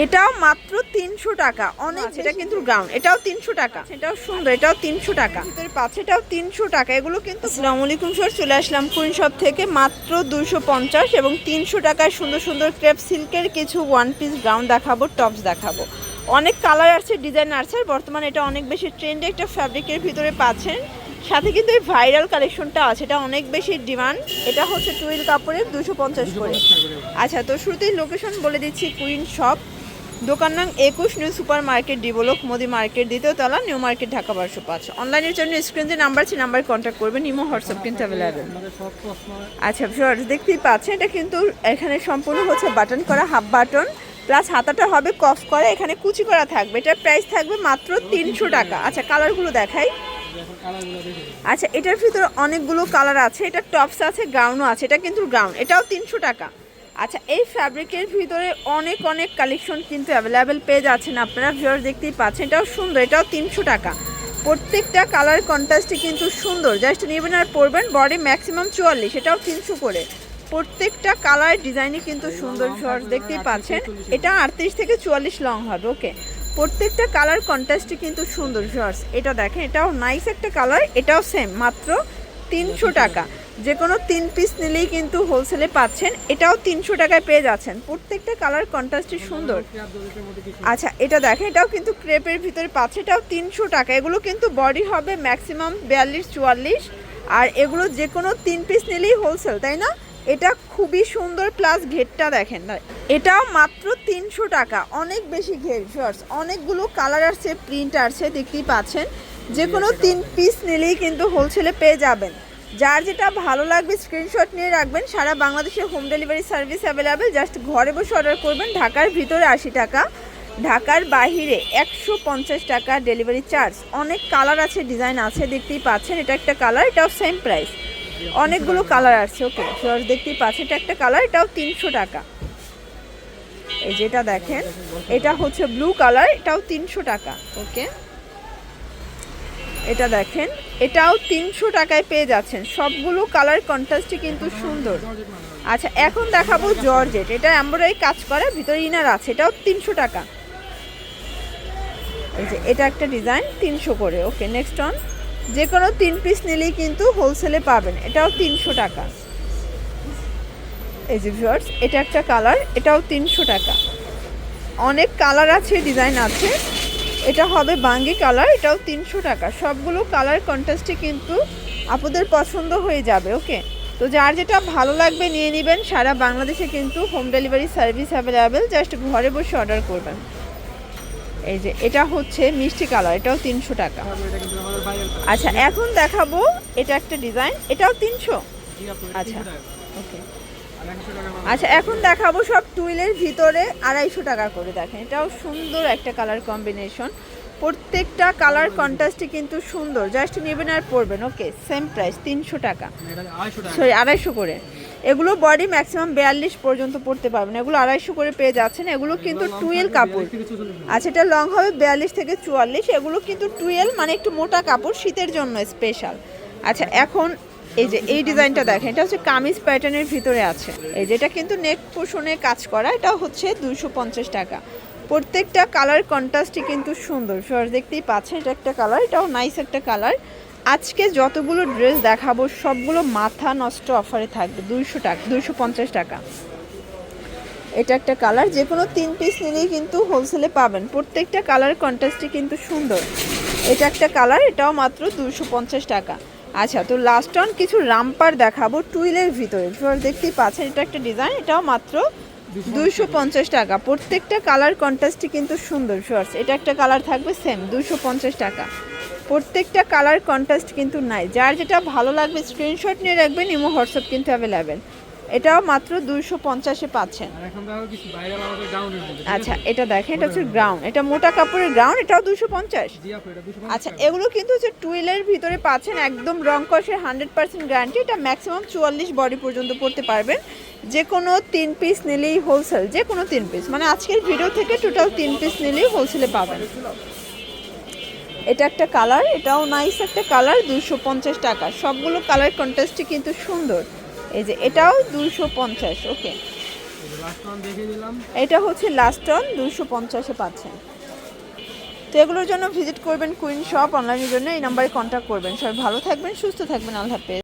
এটাও মাত্র তিনশো টাকা। অনেক এটা কিন্তু গ্রাউন্ড এটাও তিনশো টাকা। এটাও সুন্দর এটাও তিনশো টাকা। ভিতরে পাচ্ছে এটাও তিনশো টাকা। এগুলো কিন্তু আলাইকুম স্যার চলে আসলাম কুইন শপ থেকে মাত্র দুশো পঞ্চাশ এবং তিনশো টাকায় সুন্দর সুন্দর ক্রেপ সিল্কের কিছু ওয়ান পিস গ্রাউন্ড দেখাবো টপস দেখাবো। অনেক কালার আছে ডিজাইন আছে আর বর্তমানে এটা অনেক বেশি ট্রেন্ডে একটা ফ্যাব্রিকের ভিতরে পাচ্ছেন। সাথে কিন্তু এই ভাইরাল কালেকশনটা আছে এটা অনেক বেশি ডিমান্ড এটা হচ্ছে টুইল কাপড়ের দুশো পঞ্চাশ করে। আচ্ছা তো শুরুতেই লোকেশন বলে দিচ্ছি কুইন শপ দোকান নাম একুশ, new super market develop Modi market, দ্বিতীয় তলা, নিউ মার্কেট, ঢাকা বারোশো পাঁচ। অনলাইনের জন্য স্ক্রিন যে নাম্বার আছে নাম্বার কন্ট্যাক্ট করবেন, ইমো, হোয়াটসঅ্যাপ কিন্তু অ্যাভেলেবেল আচ্ছা ভিউয়ার্স দেখতেই পাচ্ছেন, এটা কিন্তু এখানে সম্পূর্ণ হচ্ছে বাটন করা হাফ বাটন প্লাস হাতাটা হবে কফ করা, এখানে কুচি করা থাকবে। এটার প্রাইস থাকবে মাত্র তিনশো টাকা। আচ্ছা কালারগুলো দেখাই। আচ্ছা এটার ভিতরে অনেকগুলো কালার আছে, এটা টপস আছে গাউনও আছে, এটা কিন্তু গাউন এটাও তিনশো টাকা। আচ্ছা এই ফ্যাব্রিকের ভিতরে অনেক অনেক কালেকশন কিন্তু অ্যাভেলেবেল পেয়ে যাচ্ছেন আপনারা। ভিউয়ার দেখতেই পাচ্ছেন, এটাও সুন্দর, এটাও তিনশো টাকা। প্রত্যেকটা কালার কন্ট্রাস্টই কিন্তু সুন্দর। জাস্ট নেবেন আর পরবেন বডি ম্যাক্সিমাম চুয়াল্লিশ, এটাও তিনশো করে। প্রত্যেকটা কালার ডিজাইনই কিন্তু সুন্দর ভিউয়ার্স দেখতেই পাচ্ছেন। এটা আটত্রিশ থেকে চুয়াল্লিশ লং হবে ওকে প্রত্যেকটা কালার কন্ট্রাস্টই কিন্তু সুন্দর ভিউয়ার্স এটা দেখেন, এটাও নাইস একটা কালার এটাও সেম মাত্র তিনশো টাকা। যে কোনো তিন পিস নিলেই কিন্তু হোলসেলে পাচ্ছেন। এটাও তিনশো টাকায় পেয়ে যাচ্ছেন। প্রত্যেকটা কালার কন্ট্রাস্টই সুন্দর। আচ্ছা এটা দেখেন, এটাও কিন্তু ক্রেপের ভিতরে পাচ্ছে। এটাও তিনশো টাকা। এগুলো কিন্তু বডি হবে ম্যাক্সিমাম বিয়াল্লিশ, চুয়াল্লিশ। আর এগুলো যে কোনো তিন পিস নিলেই হোলসেল তাই না? এটা খুবই সুন্দর প্লাস ঘেরটা দেখেন। এটাও মাত্র তিনশো টাকা। অনেক বেশি ঘের শর্টস অনেকগুলো কালার আসছে প্রিন্ট আসছে, দেখতেই পাচ্ছেন। যে কোনো তিন পিস নিলেই কিন্তু হোলসেলে পেয়ে যাবেন। যার যেটা ভালো লাগবে স্ক্রিনশট নিয়ে রাখবেন, সারা বাংলাদেশে home delivery service available just ঘরে বসে অর্ডার করবেন, ঢাকার ভিতরে আশি টাকা, ঢাকার বাহিরে একশো পঞ্চাশ টাকা ডেলিভারি চার্জ অনেক কালার আছে ডিজাইন আছে, দেখতেই পাচ্ছেন, এটা একটা কালার এটাও সেম প্রাইস অনেকগুলো কালার আছে ওকে দেখতেই পাচ্ছেন, এটা একটা কালার এটাও তিনশো টাকা। এই যেটা দেখেন, এটা হচ্ছে ব্লু কালার এটাও তিনশো টাকা ওকে এটা দেখেন এটাও তিনশো টাকায় পেয়ে যাচ্ছেন। সবগুলো কালার কন্ট্রাস্টই কিন্তু সুন্দর। আচ্ছা এখন দেখাবো জর্জেট এটা এমব্রয়ডারি কাজ করা, ভিতরে ইনার আছে। এটাও তিনশো টাকা। এই যে, এটা একটা ডিজাইন তিনশো করে। ওকে নেক্সট অন যে কোনো তিন পিস নিলেই কিন্তু হোলসেলে পাবেন। এটাও তিনশো টাকা। এই যে ভিউয়ার্স এটা একটা কালার এটাও তিনশো টাকা। অনেক কালার আছে ডিজাইন আছে। এটা হবে বাঙ্গি কালার এটাও তিনশো টাকা। সবগুলো কালার কন্ট্রাস্টে কিন্তু আপনাদের পছন্দ হয়ে যাবে ওকে? তো যার যেটা ভালো লাগবে নিয়ে নেবেন সারা বাংলাদেশে কিন্তু home delivery service available just ঘরে বসে অর্ডার করবেন। এই যে এটা হচ্ছে মিষ্টি কালার এটাও তিনশো টাকা। আচ্ছা এখন দেখাবো এটা একটা ডিজাইন এটাও তিনশো? আচ্ছা ওকে আচ্ছা এখন দেখাবো সব টুইলের ভিতরে আড়াইশো টাকা করে, দেখেন। এটাও সুন্দর একটা কালার কম্বিনেশন প্রত্যেকটা কালার কন্ট্রাস্টই কিন্তু সুন্দর। জাস্ট নেবেন আর পরবেন ওকে সেম প্রাইস তিনশো টাকা। সরি আড়াইশো করে। এগুলো বডি ম্যাক্সিমাম বিয়াল্লিশ পর্যন্ত পড়তে পারবেন। এগুলো আড়াইশো করে পেয়ে যাচ্ছেন। এগুলো কিন্তু টুয়েল কাপড়। আচ্ছা এটা লং হবে বিয়াল্লিশ থেকে চুয়াল্লিশ। এগুলো কিন্তু টুয়েল মানে একটু মোটা কাপড়, শীতের জন্য স্পেশাল আচ্ছা এখন এই যে, এই ডিজাইনটা দেখেন, এটা হচ্ছে কামিজ প্যাটার্নের ভিতরে আছে। এই যে, এটা কিন্তু নেক পোষণে কাজ করা, এটা হচ্ছে দুশো টাকা। প্রত্যেকটা কালার কন্ট্রাস্টই কিন্তু সুন্দর। সর দেখতেই পাচ্ছেন, এটা একটা কালার এটাও নাইস একটা কালার আজকে যতগুলো ড্রেস দেখাবো, সবগুলো মাথা নষ্ট অফারে থাকবে, দুইশো টাকা, দুইশো পঞ্চাশ টাকা। এটা একটা কালার যে কোনো তিন পিস নিলেই কিন্তু হোলসেলে পাবেন। প্রত্যেকটা কালার কন্ট্রাস্টই কিন্তু সুন্দর। এটা একটা কালার এটাও মাত্র দুশো পঞ্চাশ টাকা। আচ্ছা তো লাস্ট অন কিছু রামপার দেখাবো টুইলের ভিতরে। দেখতেই পাচ্ছেন, এটা একটা ডিজাইন এটাও মাত্র দুইশো পঞ্চাশ টাকা। প্রত্যেকটা কালার কন্ট্রাস্টই কিন্তু সুন্দর শর্টস এটা একটা কালার থাকবে সেম দুশো পঞ্চাশ টাকা। প্রত্যেকটা কালার কন্ট্রাস্ট কিন্তু নাই। যার যেটা ভালো লাগবে স্ক্রিনশট নিয়ে রাখবেন, ইমো, হোয়াটসঅ্যাপ কিন্তু অ্যাভেলেবেল এটাও মাত্র দুইশো পঞ্চাশে পাচ্ছেন। আচ্ছা এটা দেখেন এটা হচ্ছে গ্রাউন্ড এটা মোটা কাপড়ের গ্রাউন্ড এটাও দুশো পঞ্চাশ। আচ্ছা এগুলো কিন্তু হচ্ছে টুইলের ভিতরে পাচ্ছেন একদম রং কষের হান্ড্রেড পার্সেন্ট গ্যারান্টি এটা ম্যাক্সিমাম চুয়াল্লিশ বডি পর্যন্ত পড়তে পারবেন। যে কোনো তিন পিস নিলেই হোলসেল যে কোনো তিন পিস মানে আজকের ভিডিও থেকে টোটাল তিন পিস নিলেই হোলসেলে পাবেন। এটা একটা কালার এটাও নাইস একটা কালার দুইশো পঞ্চাশ টাকা। সবগুলো কালার কন্ট্রাস্টই কিন্তু সুন্দর। এই যে এটাও দুইশো পঞ্চাশ, ওকে। এটা হচ্ছে লাস্ট অন দুশো পঞ্চাশে পাচ্ছেন। তো এগুলোর জন্য ভিজিট করবেন কুইন শপ অনলাইনের জন্য এই নাম্বারে কন্ট্যাক্ট করবেন। সবাই ভালো থাকবেন, সুস্থ থাকবেন, আল্লাহ হাফেজ।